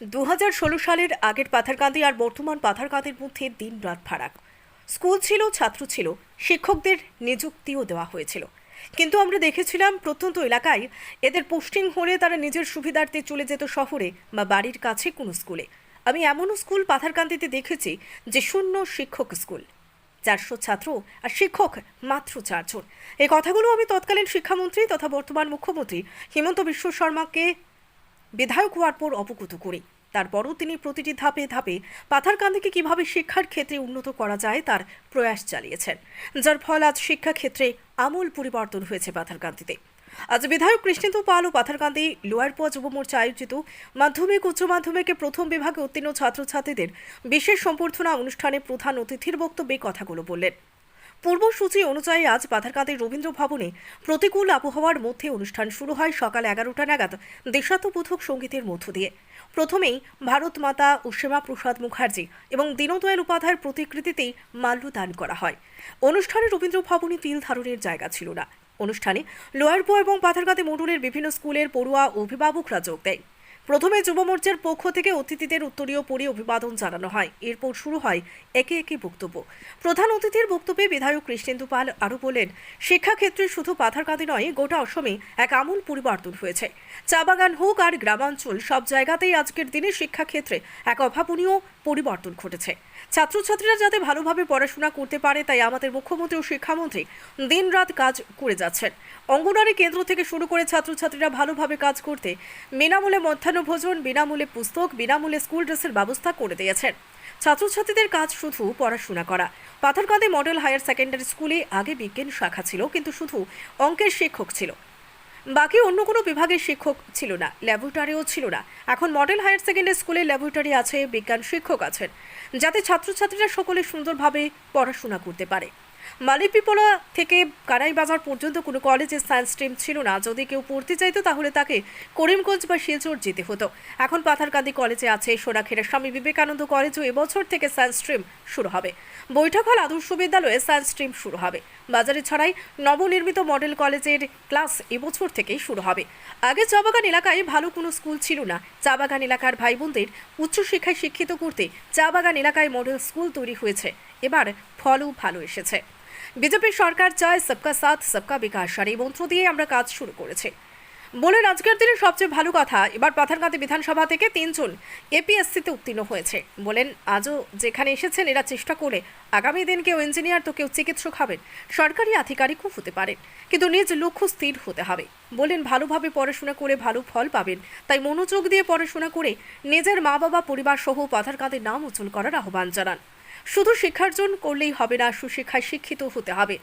দু হাজার ষোলো সালের আগের পাথারকান্দি আর বর্তমান পাথারকান্দির মধ্যে দিন রাত ফারাক। স্কুল ছিল, ছাত্র ছিল, শিক্ষকদের নিযুক্তিও দেওয়া হয়েছিল। কিন্তু আমরা দেখেছিলাম প্রত্যন্ত এলাকায় এদের পোস্টিং হলে তারা নিজের সুবিধার্থে চলে যেত শহরে বা বাড়ির কাছে কোনো স্কুলে। আমি এমনও স্কুল পাথারকান্দিতে দেখেছি যে শূন্য শিক্ষক স্কুল। চারশো ছাত্র আর শিক্ষক মাত্র চারজন। এই কথাগুলো আমি তৎকালীন শিক্ষামন্ত্রী তথা বর্তমান মুখ্যমন্ত্রী হিমন্ত বিশ্ব শর্মাকে বিধায়ক হওয়ার পর অবগত করে। তারপরও তিনি প্রতিটি ধাপে ধাপে পাথারকান্দিকে কীভাবে শিক্ষার ক্ষেত্রে উন্নত করা যায় তার প্রয়াস চালিয়েছেন, যার ফল আজ শিক্ষাক্ষেত্রে আমূল পরিবর্তন হয়েছে পাথারকান্দিতে। আজ বিধায়ক কৃষ্ণেন্দু পাল ও পাথারকান্দি লোয়ারপোয়া যুব মোর্চা আয়োজিত মাধ্যমিক উচ্চ মাধ্যমিকে প্রথম বিভাগে উত্তীর্ণ ছাত্রছাত্রীদের বিশেষ সম্বর্ধনা অনুষ্ঠানে প্রধান অতিথির বক্তব্যে কথাগুলো বললেন। পূর্বসূচি অনুযায়ী আজ পাথারকান্দি রবীন্দ্র ভবনে প্রতিকূল আবহাওয়ার মধ্যে অনুষ্ঠান শুরু হয় সকাল এগারোটা নাগাদ দেশাত্মবোধক সঙ্গীতের মধ্য দিয়ে। প্রথমেই ভারত মাতা শ্যামা প্রসাদ মুখার্জি এবং দীনদয়াল উপাধ্যায়ের প্রতিকৃতিতেই মাল্যদান করা হয়। অনুষ্ঠানে রবীন্দ্র ভবনে তিল ধারণের জায়গা ছিল না। অনুষ্ঠানে লোয়ারপো এবং পাথারকাতে মডুলের বিভিন্ন স্কুলের পড়ুয়া অভিভাবকরা যোগ দেয়। প্রথমে যুব মোর্চার পক্ষ থেকে অতিথিদের উত্তরীয় পরি অভিবাদন জানানো হয়। এরপর শুরু হয় একে একে বক্তব্য। প্রধান অতিথির বক্তব্যে বিধায়ক কৃষ্ণেন্দু পাল আরও বলেন, শিক্ষাক্ষেত্রে শুধু পাথারকাঁদি নয়, গোটা অসমে এক আমূল পরিবর্তন হয়েছে। চা বাগান হোক আর গ্রামাঞ্চল, সব জায়গাতেই আজকের দিনে শিক্ষাক্ষেত্রে এক অভাবনীয় পরিবর্তন ঘটেছে। ছাত্রছাত্রীরা যাতে ভালোভাবে পড়াশোনা করতে পারে, তাই আমাদের মুখ্যমন্ত্রী ও শিক্ষামন্ত্রী দিনরাত কাজ করে যাচ্ছেন। অঙ্গনারী কেন্দ্র থেকে শুরু করে ছাত্রছাত্রীরা ভালোভাবে কাজ করতে বিনামূল্যে মধ্যাহ্নভোজন, বিনামূল্যে পুস্তক, বিনামূল্যে স্কুল ড্রেসের ব্যবস্থা করে দিয়েছেন। ছাত্রছাত্রীদের কাজ শুধু পড়াশোনা করা। পাথরকাঁদে মডেল হায়ার সেকেন্ডারি স্কুলে আগে বিজ্ঞান শাখা ছিল, কিন্তু শুধু অঙ্কের শিক্ষক ছিল। বাকি অন্য কোনো বিভাগের শিক্ষক ছিল না, ল্যাবরেটরিও ছিল না। এখন মডেল হায়ার সেকেন্ডারি স্কুলে ল্যাবরেটরি আছে, বিজ্ঞান শিক্ষক আছেন, যাতে ছাত্রছাত্রীরা সকলে সুন্দরভাবে পড়াশোনা করতে পারে। মালিকপিপলা থেকে কারাইবাজার পর্যন্ত কোনো কলেজে সায়েন্স স্ট্রিম ছিল না। যদি কেউ পড়তে চাইতো, তাহলে তাকে করিমগঞ্জ বা শিলচর যেতে হতো। এখন পাথারকান্দি কলেজে আছে, সোনাক্ষীরা স্বামী বিবেকানন্দ কলেজও এবছর থেকে সায়েন্স স্ট্রিম শুরু হবে। বৈঠকহল আদর্শ বিদ্যালয়ে সায়েন্স স্ট্রিম শুরু হবে। বাজারে ছাড়াই নবনির্মিত মডেল কলেজের ক্লাস এবছর থেকেই শুরু হবে। আগে চাবাগান এলাকায় ভালো কোনো স্কুল ছিল না। চাবাগান এলাকার ভাই বোনদের উচ্চশিক্ষায় শিক্ষিত করতে চাবাগান এলাকায় মডেল স্কুল তৈরি হয়েছে। এবার ফলও ভালো এসেছে। বিজেপি সরকার চায় সবকা সাথ, সবকা বিকাশ। আর এই মন্ত্র দিয়ে আমরা কাজ শুরু করেছি। বলেন, আজকের দিনে সবচেয়ে ভালো কথা। এবার পাথারকান্দি বিধানসভা থেকে তিনজন এপিএসসিতে উত্তীর্ণ হয়েছে। বলেন, আজও যেখানে এসেছেন, এরা চেষ্টা করে আগামী দিন কেউ ইঞ্জিনিয়ার, তো কেউ চিকিৎসক হবেন। সরকারি আধিকারিকও হতে পারেন, কিন্তু নিজ লক্ষ্য স্থির হতে হবে। বলেন, ভালোভাবে পড়াশোনা করে ভালো ফল পাবেন, তাই মনোযোগ দিয়ে পড়াশোনা করে নিজের মা বাবা, পরিবার সহ পাথারকান্দির নাম উজ্জ্বল করার আহ্বান জানান। শুধু শিক্ষার্জন করলেই হবে না, সুশিক্ষায় শিক্ষিত হতে হবে।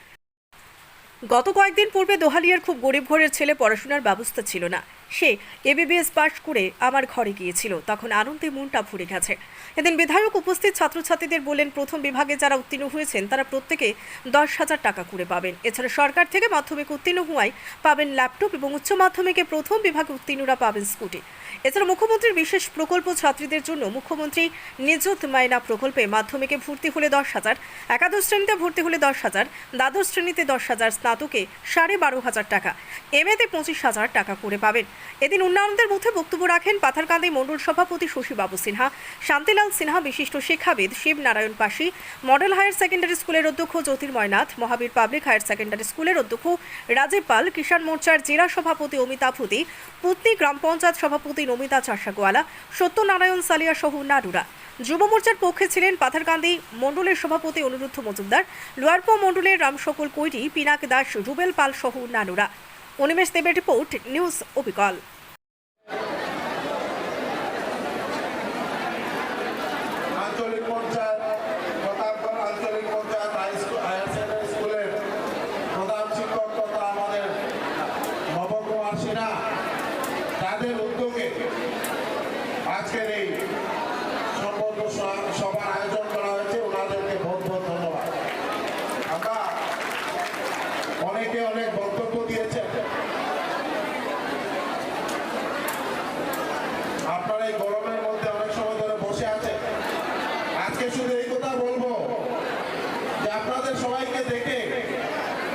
গত কয়েকদিন পূর্বে দোহালিয়ার খুব গরিব ঘরের ছেলে পড়াশোনার ব্যবস্থা ছিল না। সে এবিবিএস পাশ করে আমার ঘরে গিয়েছিল। তখন আনন্দে মনটা ভরে গেছে। এদিন বিধায়ক উপস্থিত ছাত্রছাত্রীদের বলেন প্রথম বিভাগে যারা উত্তীর্ণ হয়েছেন, তারা প্রত্যেকে দশ হাজার টাকা করে পাবেন। এছাড়া সরকার থেকে মাধ্যমিক উত্তীর্ণ হওয়ায় পাবেন ল্যাপটপ এবং উচ্চ মাধ্যমিকে প্রথম বিভাগে উত্তীর্ণরা পাবেন স্কুটি। এছাড়া মুখ্যমন্ত্রীর বিশেষ প্রকল্প ছাত্রীদের জন্য মুখ্যমন্ত্রী নিযুত মায়না প্রকল্পে মাধ্যমিকে ভর্তি হলে দশ হাজার, একাদশ শ্রেণীতে ভর্তি হলে দশ হাজার, দ্বাদশ শ্রেণীতে দশ হাজার স্নাতকে সাড়ে বারো হাজার টাকা, এমএতে পঁচিশ হাজার টাকা করে পাবেন। এদিন উন্নয়নদের মধ্যে বক্তব্য রাখেন পাথারকান্দি মণ্ডল সভাপতি শশীবাবু সিনহা, শান্তিলাল সিনহা, বিশিষ্ট শিক্ষাবিদ শিব নারায়ণ পাশি, মডেল হায়ার সেকেন্ডারি স্কুলের অধ্যক্ষ Jyotirmoynath, Mahabir public higher secondary স্কুলের অধ্যক্ষ রাজীব পাল, কিষাণ মোর্চার জেলা সভাপতি অমিতা ফুতি পুতনি গ্রাম পঞ্চায়েত সভাপতি নমিতা চাষাগোয়ালা, সত্যনারায়ণ সালিয়া সহ নাডুরা যুব মোর্চার পক্ষে ছিলেন পাথারকান্দি মণ্ডলের সভাপতি অনুরুদ্ধ মজুমদার, লোয়ারপো মণ্ডলের রামসকল কৈরি পিনাক দাস, রুবেল পাল সহ নানুরা অনিমেষ দেবের রিপোর্ট, নিউজ অবিকল আঞ্চলিক পঞ্চায়েত প্রতাপগড় আঞ্চলিক panchayat high school higher secondary স্কুলের প্রধান শিক্ষক তথা আমাদের নবকুমার সিনহা তাদের উদ্যোগে আজকের এই সভার আয়োজন করা হয়েছে, ওনাদেরকে বহুত বহুত ধন্যবাদ। আমরা অনেকে অনেক বক্তব্য দিয়েছেন। আপনারা এই গরমের মধ্যে অনেক সময় ধরে বসে আছেন। আজকে শুধু এই কথা বলব যে আপনাদের সবাইকে দেখে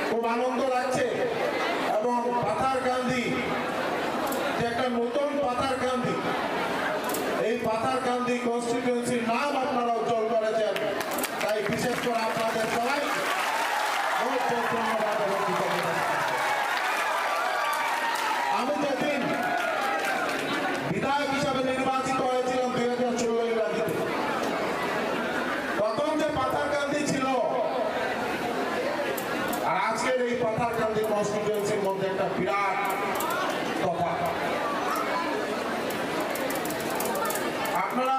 খুব আনন্দ লাগছে এবং পাথার গান্ধী যে একটা নতুন পাথার গান্ধী পাথারকান্দি কনস্টিটিউন্সির নাম আপনারা উজ্জ্বল করেছেন তাই বিশেষ করে আপনাদের সবাই ধন্যবাদ। আমি যেদিন বিধায়ক হিসাবে নির্বাচিত হয়েছিলাম দুই হাজার ষোলো ইংরাজিতে তখন যে পাথারকান্দি ছিল, আর আজকের এই পাথারকান্দি কনস্টিটিউন্সির মধ্যে একটা বিরাট তফাৎ আপনারা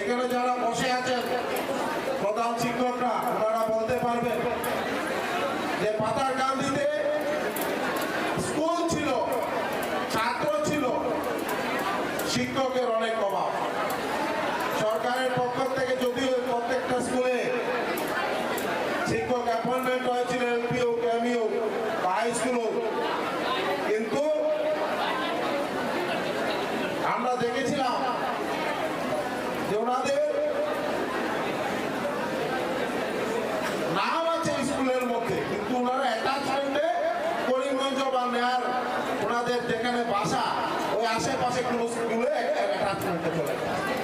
এখানে যারা বসে আছেন প্রধান শিক্ষকরা, ওনারা বলতে পারবেন যে পাথারকান্দিতে স্কুল ছিল, ছাত্র ছিল, শিক্ষকের অনেক অভাব। সরকারের পক্ষ থেকে যদিও প্রত্যেকটা স্কুলে শিক্ষক অ্যাপয়েন্টমেন্ট হয়েছিল এলপিও ক্যামিও হাই স্কুলও কিন্তু আমরা দেখেছিলাম যে ওনাদের নাম আছে স্কুলের মধ্যে কিন্তু ওনারা অ্যাটাচমেন্টে করিমগঞ্জ বা নেয়ার ওনাদের যেখানে বাসা ওই আশেপাশে কোনো স্কুলে অ্যাটাচমেন্টে চলে যায়। আমি